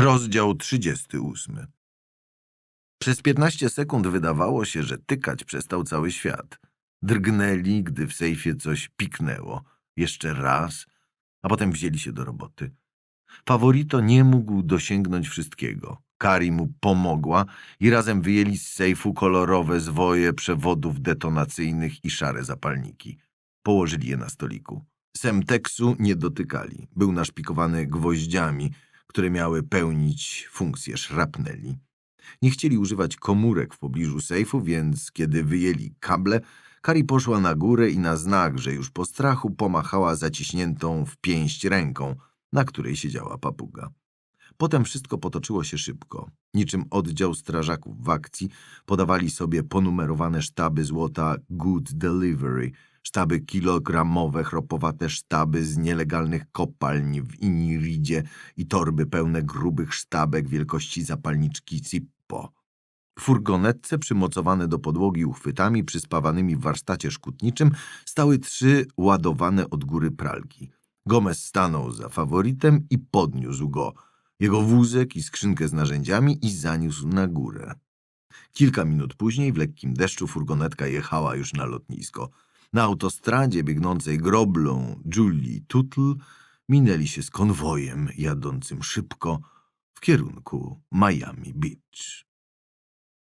Rozdział 38 Przez 15 sekund wydawało się, że tykać przestał cały świat. Drgnęli, gdy w sejfie coś piknęło. Jeszcze raz, a potem wzięli się do roboty. Favorito nie mógł dosięgnąć wszystkiego. Kari mu pomogła i razem wyjęli z sejfu kolorowe zwoje przewodów detonacyjnych i szare zapalniki. Położyli je na stoliku. Semteksu nie dotykali. Był naszpikowany gwoździami, które miały pełnić funkcję szrapneli. Nie chcieli używać komórek w pobliżu sejfu, więc kiedy wyjęli kable, Kari poszła na górę i na znak, że już po strachu pomachała zaciśniętą w pięść ręką, na której siedziała papuga. Potem wszystko potoczyło się szybko. Niczym oddział strażaków w akcji podawali sobie ponumerowane sztaby złota Good Delivery, sztaby kilogramowe, chropowate sztaby z nielegalnych kopalń w Iniridzie i torby pełne grubych sztabek wielkości zapalniczki Zippo. W furgonetce przymocowane do podłogi uchwytami przyspawanymi w warsztacie szkutniczym stały trzy ładowane od góry pralki. Gomez stanął za faworytem i podniósł go, jego wózek i skrzynkę z narzędziami i zaniósł na górę. Kilka minut później w lekkim deszczu furgonetka jechała już na lotnisko. Na autostradzie biegnącej groblą Julie Tuttle minęli się z konwojem jadącym szybko w kierunku Miami Beach.